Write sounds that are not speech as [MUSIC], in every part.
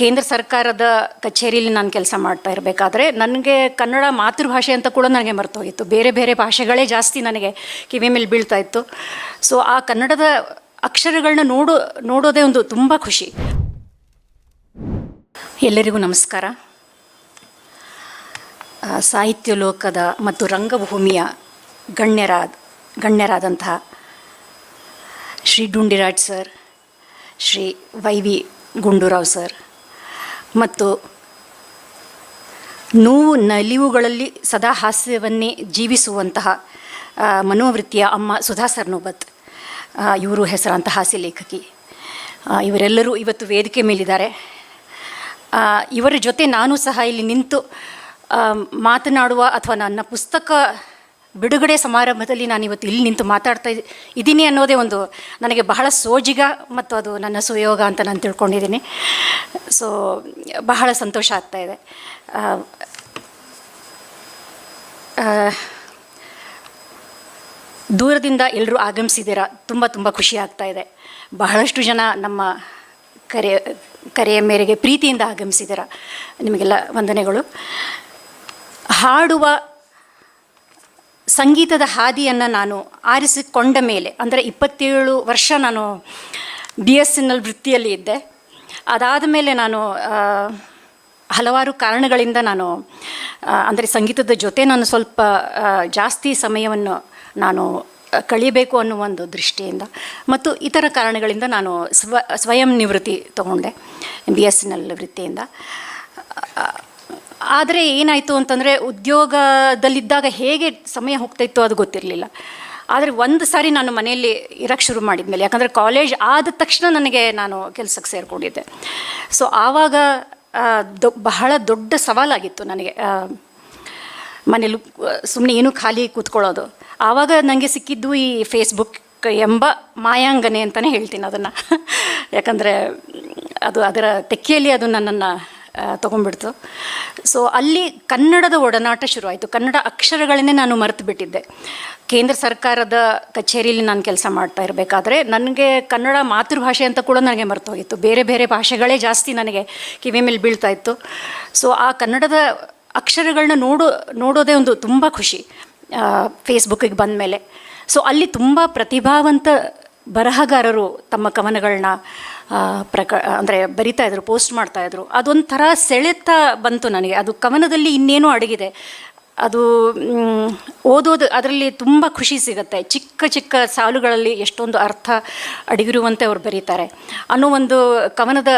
ಕೇಂದ್ರ ಸರ್ಕಾರದ ಕಚೇರಿಯಲ್ಲಿ ನಾನು ಕೆಲಸ ಮಾಡ್ತಾ ಇರಬೇಕಾದ್ರೆ ನನಗೆ ಕನ್ನಡ ಮಾತೃಭಾಷೆ ಅಂತ ಕೂಡ ನನಗೆ ಮರೆತೋಗಿತ್ತು. ಬೇರೆ ಬೇರೆ ಭಾಷೆಗಳೇ ಜಾಸ್ತಿ ನನಗೆ ಕಿವಿ ಮೇಲೆ ಬೀಳ್ತಾ ಇತ್ತು. ಸೊ ಆ ಕನ್ನಡದ ಅಕ್ಷರಗಳನ್ನ ನೋಡೋ, ನೋಡೋದೇ ಒಂದು ತುಂಬ ಖುಷಿ. ಎಲ್ಲರಿಗೂ ನಮಸ್ಕಾರ. ಸಾಹಿತ್ಯ ಲೋಕದ ಮತ್ತು ರಂಗಭೂಮಿಯ ಗಣ್ಯರಾದ, ಗಣ್ಯರಾದಂತಹ Shri Dundiraj sir, Shri Y V Gundurao sir ಮತ್ತು ನೋವು ನಲಿವುಗಳಲ್ಲಿ ಸದಾ ಹಾಸ್ಯವನ್ನೇ ಜೀವಿಸುವಂತಹ ಮನೋವೃತ್ತಿಯ ಅಮ್ಮ ಸುಧಾ ಸರ್ನೋಬತ್ ಇವರು ಹೆಸರಾಂತ ಹಾಸ್ಯ ಲೇಖಕಿ ಇವರೆಲ್ಲರೂ ಇವತ್ತು ವೇದಿಕೆ ಮೇಲಿದ್ದಾರೆ. ಇವರ ಜೊತೆ ನಾನು ಸಹ ಇಲ್ಲಿ ನಿಂತು ಮಾತನಾಡುವ ಅಥವಾ ನನ್ನ ಪುಸ್ತಕ ಬಿಡುಗಡೆ ಸಮಾರಂಭದಲ್ಲಿ ನಾನು ಇವತ್ತು ಇಲ್ಲಿ ನಿಂತು ಮಾತಾಡ್ತಾ ಇದ್- ಇದ್ದೀನಿ ಅನ್ನೋದೇ ಒಂದು ನನಗೆ ಬಹಳ ಸೋಜಿಗ ಮತ್ತು ಅದು ನನ್ನ ಸುಯೋಗ ಅಂತ ನಾನು ತಿಳ್ಕೊಂಡಿದ್ದೀನಿ. ಸೊ ಬಹಳ ಸಂತೋಷ ಆಗ್ತಾ ಇದೆ. ದೂರದಿಂದ ಎಲ್ಲರೂ ಆಗಮಿಸಿದ್ದೀರಾ? ತುಂಬ ತುಂಬ ಖುಷಿ ಆಗ್ತಾ ಇದೆ. ಬಹಳಷ್ಟು ಜನ ನಮ್ಮ ಕರೆ, ಕರೆಯ ಮೇರೆಗೆ ಪ್ರೀತಿಯಿಂದ ಆಗಮಿಸಿದ್ದೀರಾ? ನಿಮಗೆಲ್ಲ ವಂದನೆಗಳು. ಹಾಡುವ ಸಂಗೀತದ ಹಾದಿಯನ್ನು ನಾನು ಆರಿಸಿಕೊಂಡ ಮೇಲೆ, ಅಂದರೆ ಇಪ್ಪತ್ತೇಳು ವರ್ಷ ನಾನು ಬಿ ಎಸ್ ಎನ್ ಎಲ್ ವೃತ್ತಿಯಲ್ಲಿ ಇದ್ದೆ. ಅದಾದ ಮೇಲೆ ನಾನು ಹಲವಾರು ಕಾರಣಗಳಿಂದ ನಾನು ಅಂದರೆ ಸಂಗೀತದ ಜೊತೆ ನಾನು ಸ್ವಲ್ಪ ಜಾಸ್ತಿ ಸಮಯವನ್ನು ನಾನು ಕಳಿಬೇಕು ಅನ್ನುವ ಒಂದು ದೃಷ್ಟಿಯಿಂದ ಮತ್ತು ಇತರ ಕಾರಣಗಳಿಂದ ನಾನು ಸ್ವ, ಸ್ವಯಂ ನಿವೃತ್ತಿ ತಗೊಂಡೆ ಬಿ ಎಸ್ ಎನ್ ಎಲ್ ವೃತ್ತಿಯಿಂದ. ಆದರೆ ಏನಾಯಿತು ಅಂತಂದರೆ ಉದ್ಯೋಗದಲ್ಲಿದ್ದಾಗ ಹೇಗೆ ಸಮಯ ಹೋಗ್ತಾ ಇತ್ತು ಅದು ಗೊತ್ತಿರಲಿಲ್ಲ. ಆದರೆ ಒಂದು ಸಾರಿ ನಾನು ಮನೆಯಲ್ಲಿ ಇರೋಕ್ಕೆ ಶುರು ಮಾಡಿದ್ಮೇಲೆ, ಯಾಕಂದರೆ ಕಾಲೇಜ್ ಆದ ತಕ್ಷಣ ನನಗೆ ನಾನು ಕೆಲಸಕ್ಕೆ ಸೇರಿಕೊಂಡಿದ್ದೆ. ಸೊ ಆವಾಗ ದೊ, ಬಹಳ ದೊಡ್ಡ ಸವಾಲಾಗಿತ್ತು ನನಗೆ. ಮನೇಲಿ ಸುಮ್ಮನೆ ಏನೂ ಖಾಲಿ ಕೂತ್ಕೊಳ್ಳೋದು. ಆವಾಗ ನನಗೆ ಸಿಕ್ಕಿದ್ದು ಈ ಫೇಸ್ಬುಕ್ ಎಂಬ ಮಾಯಾಂಗನೆ ಅಂತಲೇ ಹೇಳ್ತೀನಿ ಅದನ್ನು. [LAUGHS] ಯಾಕಂದರೆ ಅದು ಅದರ ತೆಕ್ಕೆಯಲ್ಲಿ ಅದು ನನ್ನನ್ನು ತೊಗೊಂಡ್ಬಿಡ್ತು. ಸೊ ಅಲ್ಲಿ ಕನ್ನಡದ ಒಡನಾಟ ಶುರುವಾಯಿತು. ಕನ್ನಡ ಅಕ್ಷರಗಳನ್ನೇ ನಾನು ಮರೆತು ಬಿಟ್ಟಿದ್ದೆ ಕೇಂದ್ರ ಸರ್ಕಾರದ ಕಚೇರಿಯಲ್ಲಿ ನಾನು ಕೆಲಸ ಮಾಡ್ತಾ ಇರಬೇಕಾದ್ರೆ ನನಗೆ ಕನ್ನಡ ಮಾತೃಭಾಷೆ ಅಂತ ಕೂಡ ನನಗೆ ಮರ್ತೋಗಿತ್ತು. ಬೇರೆ ಬೇರೆ ಭಾಷೆಗಳೇ ಜಾಸ್ತಿ ನನಗೆ ಕಿವಿ ಮೇಲೆ ಬೀಳ್ತಾ ಇತ್ತು. ಸೊ ಆ ಕನ್ನಡದ ಅಕ್ಷರಗಳನ್ನ ನೋಡೋ, ನೋಡೋದೇ ಒಂದು ತುಂಬ ಖುಷಿ ಫೇಸ್ಬುಕ್ಕಿಗೆ ಬಂದ ಮೇಲೆ ಸೊ ಅಲ್ಲಿ ತುಂಬ ಪ್ರತಿಭಾವಂತ ಬರಹಗಾರರು ತಮ್ಮ ಕವನಗಳನ್ನ ಪ್ರಕ, ಅಂದರೆ ಬರಿತಾ ಇದ್ರು, ಪೋಸ್ಟ್ ಮಾಡ್ತಾ ಇದ್ರು. ಅದೊಂಥರ ಸೆಳೆತ ಬಂತು ನನಗೆ. ಅದು ಕವನದಲ್ಲಿ ಇನ್ನೇನೋ ಅಡಗಿದೆ. ಅದು ಓದೋದು, ಅದರಲ್ಲಿ ತುಂಬ ಖುಷಿ ಸಿಗುತ್ತೆ. ಚಿಕ್ಕ ಚಿಕ್ಕ ಸಾಲುಗಳಲ್ಲಿ ಎಷ್ಟೊಂದು ಅರ್ಥ ಅಡಗಿರುವಂತೆ ಅವ್ರು ಬರೀತಾರೆ. ಅನ್ನೋ ಒಂದು ಕವನದ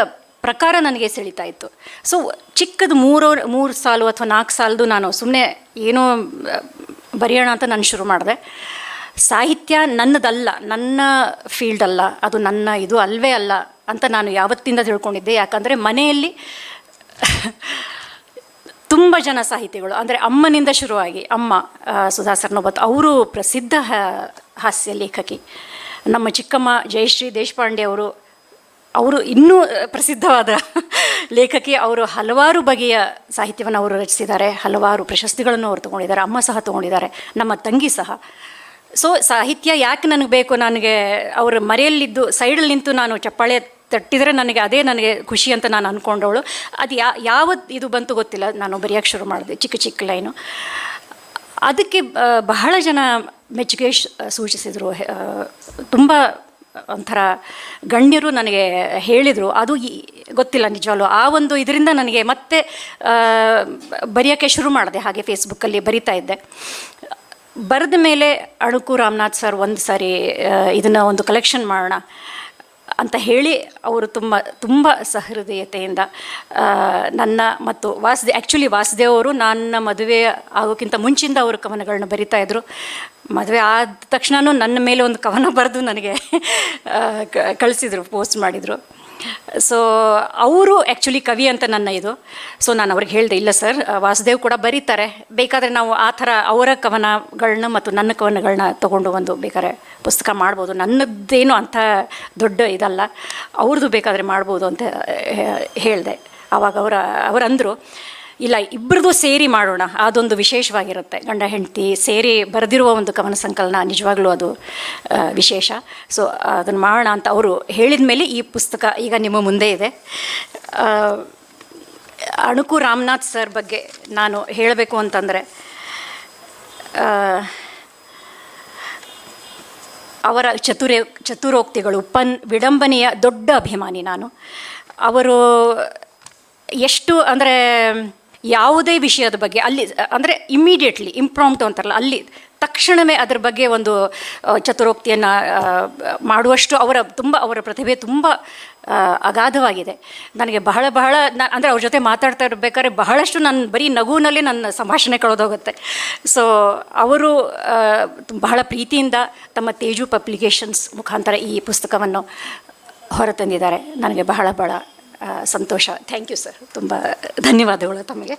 ಪ್ರಕಾರ ನನಗೆ ಸೆಳೀತಾ ಇತ್ತು. ಸೊ, ಚಿಕ್ಕದು ಮೂರು ಮೂರು ಸಾಲು ಅಥವಾ ನಾಲ್ಕು ಸಾಲದು ನಾನು ಸುಮ್ಮನೆ ಏನೋ ಬರೆಯೋಣ ಅಂತ ನಾನು ಶುರು ಮಾಡಿದೆ. ಸಾಹಿತ್ಯ ನನ್ನದಲ್ಲ, ನನ್ನ ಫೀಲ್ಡ್ ಅಲ್ಲ, ಅದು ನನ್ನ, ಇದು ಅಲ್ವೇ ಅಲ್ಲ ಅಂತ ನಾನು ಯಾವತ್ತಿಂದ ತಿಳ್ಕೊಂಡಿದ್ದೆ. ಯಾಕಂದರೆ ಮನೆಯಲ್ಲಿ ತುಂಬ ಜನ ಸಾಹಿತಿಗಳು, ಅಂದರೆ ಅಮ್ಮನಿಂದ ಶುರುವಾಗಿ ಅಮ್ಮ ಸುಧಾ ಸರ್ನೋಬತ್ ಅವರು ಪ್ರಸಿದ್ಧ ಹಾಸ್ಯ ಲೇಖಕಿ. ನಮ್ಮ ಚಿಕ್ಕಮ್ಮ ಜಯಶ್ರೀ ದೇಶಪಾಂಡೆ ಅವರು ಅವರು ಇನ್ನೂ ಪ್ರಸಿದ್ಧವಾದ ಲೇಖಕಿ. ಅವರು ಹಲವಾರು ಬಗೆಯ ಸಾಹಿತ್ಯವನ್ನು ಅವರು ರಚಿಸಿದ್ದಾರೆ, ಹಲವಾರು ಪ್ರಶಸ್ತಿಗಳನ್ನು ಅವರು ತಗೊಂಡಿದ್ದಾರೆ, ಅಮ್ಮ ಸಹ ತಗೊಂಡಿದ್ದಾರೆ, ನಮ್ಮ ತಂಗಿ ಸಹ. ಸೊ ಸಾಹಿತ್ಯ ಯಾಕೆ ನನಗೆ ಬೇಕು? ನನಗೆ ಅವ್ರ ಮರೆಯಲ್ಲಿದ್ದು ಸೈಡಲ್ಲಿ ನಿಂತು ನಾನು ಚಪ್ಪಾಳೆ ತಟ್ಟಿದರೆ ನನಗೆ ಅದೇ ನನಗೆ ಖುಷಿ ಅಂತ ನಾನು ಅಂದ್ಕೊಂಡವಳು ಅದು ಯಾ ಯಾವ ಇದು ಬಂತು ಗೊತ್ತಿಲ್ಲ. ನಾನು ಬರೆಯೋಕ್ಕೆ ಶುರು ಮಾಡಿದೆ, ಚಿಕ್ಕ ಚಿಕ್ಕ ಲೈನು. ಅದಕ್ಕೆ ಬಹಳ ಜನ ಮೆಚ್ಚುಗೆ ಸೂಚಿಸಿದರು. ತುಂಬ ಒಂಥರ ಗಣ್ಯರು ನನಗೆ ಹೇಳಿದರು. ಅದು ಗೊತ್ತಿಲ್ಲ ನಿಜವಾಗ್ಲೂ. ಆ ಒಂದು ಇದರಿಂದ ನನಗೆ ಮತ್ತೆ ಬರೆಯೋಕ್ಕೆ ಶುರು ಮಾಡಿದೆ. ಹಾಗೆ ಫೇಸ್ಬುಕ್ಕಲ್ಲಿ ಬರಿತಾ ಇದ್ದೆ. ಬರೆದ ಮೇಲೆ ಅಣುಕು ರಾಮನಾಥ್ ಸರ್ ಒಂದು ಸಾರಿ ಇದನ್ನು ಒಂದು ಕಲೆಕ್ಷನ್ ಮಾಡೋಣ ಅಂತ ಹೇಳಿ ಅವರು ತುಂಬ ತುಂಬ ಸಹೃದಯತೆಯಿಂದ ನನ್ನ ಮತ್ತು ವಾಸುದೇ ಆ್ಯಕ್ಚುಲಿ ವಾಸುದೇವ್ ಅವರು ನನ್ನ ಮದುವೆ ಆಗೋಕ್ಕಿಂತ ಮುಂಚಿಂದ ಅವರು ಕವನಗಳನ್ನ ಇದ್ದರು ಮದುವೆ ಆದ ತಕ್ಷಣವೂ ನನ್ನ ಮೇಲೆ ಒಂದು ಕವನ ಬರೆದು ನನಗೆ ಕಳಿಸಿದ್ರು ಪೋಸ್ಟ್ ಮಾಡಿದರು. ಸೊ ಅವರು ಆ್ಯಕ್ಚುಲಿ ಕವಿ ಅಂತ ನನ್ನ ಇದು. ಸೊ ನಾನು ಅವ್ರಿಗೆ ಹೇಳಿದೆ, ಇಲ್ಲ ಸರ್ ವಾಸುದೇವ್ ಕೂಡ ಬರೀತಾರೆ. ಬೇಕಾದರೆ ನಾವು ಆ ಥರ ಅವರ ಕವನಗಳನ್ನ ಮತ್ತು ನನ್ನ ಕವನಗಳನ್ನ ತೊಗೊಂಡು ಒಂದು ಬೇಕಾದ್ರೆ ಪುಸ್ತಕ ಮಾಡ್ಬೋದು. ನನ್ನದ್ದೇನು ಅಂಥ ದೊಡ್ಡ ಇದಲ್ಲ. ಅವ್ರದ್ದು ಬೇಕಾದರೆ ಮಾಡ್ಬೋದು ಅಂತ ಹೇಳಿದೆ. ಆವಾಗ ಅವರ, ಅವರಂದರು. ಇಲ್ಲ ಇಬ್ಬರದು ಸೇರಿ ಮಾಡೋಣ. ಅದೊಂದು ವಿಶೇಷವಾಗಿರುತ್ತೆ. ಗಂಡ, ಹೆಂಡತಿ ಸೇರಿ ಬರೆದಿರುವ ಒಂದು ಕವನ ಸಂಕಲನ ನಿಜವಾಗ್ಲೂ ಅದು ವಿಶೇಷ. ಸೊ ಅದನ್ನು ಮಾಡೋಣ ಅಂತ ಅವರು ಹೇಳಿದ ಮೇಲೆ ಈ ಪುಸ್ತಕ ಈಗ ನಿಮ್ಮ ಮುಂದೆ ಇದೆ. ಅಣುಕು ರಾಮನಾಥ್ ಸರ್ ಬಗ್ಗೆ ನಾನು ಹೇಳಬೇಕು ಅಂತಂದರೆ ಅವರ ಚತುರೇ, ಚತುರೋಕ್ತಿಗಳು, ಪನ್, ವಿಡಂಬನೆಯ ದೊಡ್ಡ ಅಭಿಮಾನಿ ನಾನು. ಅವರು ಎಷ್ಟು ಅಂದರೆ ಯಾವುದೇ ವಿಷಯದ ಬಗ್ಗೆ ಅಲ್ಲಿ, ಅಂದರೆ ಇಮ್ಮಿಡಿಯೇಟ್ಲಿ ಇಂಪ್ರಾಂಪ್ಟು ಅಂತಾರಲ್ಲ, ಅಲ್ಲಿ ತಕ್ಷಣವೇ ಅದರ ಬಗ್ಗೆ ಒಂದು ಚತುರೋಕ್ತಿಯನ್ನು ಮಾಡುವಷ್ಟು ಅವರ ತುಂಬ, ಅವರ ಪ್ರತಿಭೆ ತುಂಬ ಅಗಾಧವಾಗಿದೆ. ನನಗೆ ಬಹಳ ಬಹಳ, ನಾನು, ಅಂದರೆ ಅವ್ರ ಜೊತೆ ಮಾತಾಡ್ತಾ ಇರಬೇಕಾದ್ರೆ ಬಹಳಷ್ಟು ನನ್ನ ಬರೀ ನಗುವಿನಲ್ಲಿ ನನ್ನ ಸಂಭಾಷಣೆ ಕಳೆದೋಗುತ್ತೆ. ಸೊ ಅವರು ಬಹಳ ಪ್ರೀತಿಯಿಂದ ತಮ್ಮ ತೇಜು ಪಬ್ಲಿಕೇಶನ್ಸ್ ಮುಖಾಂತರ ಈ ಪುಸ್ತಕವನ್ನು ಹೊರತಂದಿದ್ದಾರೆ. ನನಗೆ ಬಹಳ ಬಹಳ ಸಂತೋಷ. ಥ್ಯಾಂಕ್ ಯು ಸರ್ ತುಂಬ ಧನ್ಯವಾದಗಳು ತಮಗೆ.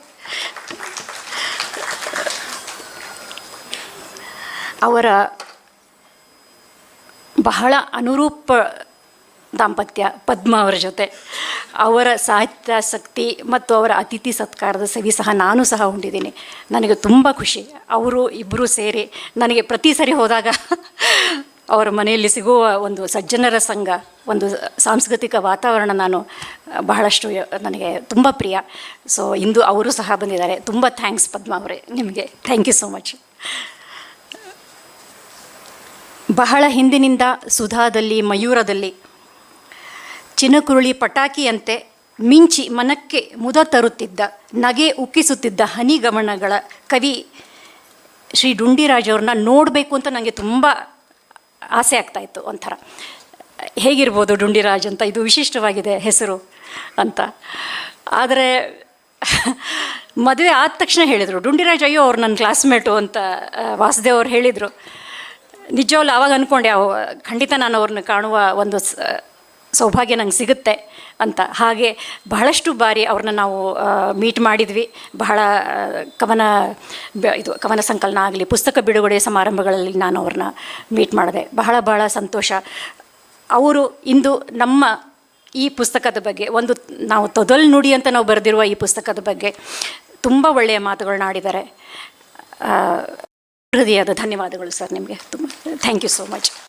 ಅವರ ಬಹಳ ಅನುರೂಪ ದಾಂಪತ್ಯ ಪದ್ಮ ಅವರ ಜೊತೆ. ಅವರ ಸಾಹಿತ್ಯಾಸಕ್ತಿ ಮತ್ತು ಅವರ ಅತಿಥಿ ಸತ್ಕಾರದ ಸವಿ ಸಹ ನಾನು ಸಹ ಉಂಡಿದ್ದೀನಿ ನನಗೆ ತುಂಬ ಖುಷಿ. ಅವರು ಇಬ್ಬರು ಸೇರಿ ನನಗೆ ಪ್ರತಿ ಸರಿ ಹೋದಾಗ ಅವರ ಮನೆಯಲ್ಲಿ ಸಿಗುವ ಒಂದು ಸಜ್ಜನರ ಸಂಘ, ಒಂದು ಸಾಂಸ್ಕೃತಿಕ ವಾತಾವರಣ ನಾನು ಬಹಳಷ್ಟು ನನಗೆ ತುಂಬ ಪ್ರಿಯ. ಸೊ ಇಂದು ಅವರು ಸಹ ಬಂದಿದ್ದಾರೆ. ತುಂಬ ಥ್ಯಾಂಕ್ಸ್ ಪದ್ಮ ಅವರೇ, ನಿಮಗೆ. ಥ್ಯಾಂಕ್ ಯು ಸೋ ಮಚ್ ಬಹಳ ಹಿಂದಿನಿಂದ ಸುಧಾದಲ್ಲಿ, ಮಯೂರದಲ್ಲಿ, ಚಿನಕುರುಳಿ ಪಟಾಕಿಯಂತೆ ಮಿಂಚಿ ಮನಕ್ಕೆ ಮುದ ತರುತ್ತಿದ್ದ, ನಗೆ ಉಕ್ಕಿಸುತ್ತಿದ್ದ ಹನಿಗಮನಗಳ ಕವಿ ಶ್ರೀ ಡುಂಡಿರಾಜ್ ಅವ್ರನ್ನ ನೋಡಬೇಕು ಅಂತ ನನಗೆ ತುಂಬ ಆಸೆ ಆಗ್ತಾ ಇತ್ತು ಒಂಥರ. ಹೇಗಿರ್ಬೋದು ಡುಂಡಿರಾಜ್ ಅಂತ? ಇದು ವಿಶಿಷ್ಟವಾಗಿದೆ ಹೆಸರು ಅಂತ. ಆದರೆ ಮದುವೆ ಆದ ತಕ್ಷಣ ಹೇಳಿದರು, ಡುಂಡಿರಾಜ್, ಅಯ್ಯೋ, ಅವ್ರು ನನ್ನ ಕ್ಲಾಸ್ಮೇಟು ಅಂತ ವಾಸುದೇವ್ ಅವ್ರು ಹೇಳಿದರು. ನಿಜವಲ್ಲ ಆವಾಗ ಅಂದ್ಕೊಂಡೆ ಅವು, ಖಂಡಿತ ನಾನು ಅವ್ರನ್ನ ಕಾಣುವ ಒಂದು ಸೌಭಾಗ್ಯ ನಂಗೆ ಸಿಗುತ್ತೆ ಅಂತ. ಹಾಗೆ ಬಹಳಷ್ಟು ಬಾರಿ ಅವ್ರನ್ನ ನಾವು ಮೀಟ್ ಮಾಡಿದ್ವಿ. ಬಹಳ ಕವನ ಇದು ಕವನ ಸಂಕಲನ ಆಗಲಿ, ಪುಸ್ತಕ ಬಿಡುಗಡೆ ಸಮಾರಂಭಗಳಲ್ಲಿ ನಾನು ಅವ್ರನ್ನ ಮೀಟ್ ಮಾಡಿದೆ. ಬಹಳ ಬಹಳ ಸಂತೋಷ. ಅವರು ಇಂದು ನಮ್ಮ ಈ ಪುಸ್ತಕದ ಬಗ್ಗೆ, ಒಂದು ನಾವು ತೊದಲ್ ನುಡಿ ಅಂತ ನಾವು ಬರೆದಿರುವ ಈ ಪುಸ್ತಕದ ಬಗ್ಗೆ ತುಂಬ ಒಳ್ಳೆಯ ಮಾತುಗಳನ್ನ ಆಡಿದ್ದಾರೆ. ಹೃದಯದ ಧನ್ಯವಾದಗಳು ಸರ್ ನಿಮಗೆ. ತುಂಬ, ಥ್ಯಾಂಕ್ ಯು ಸೋ ಮಚ್.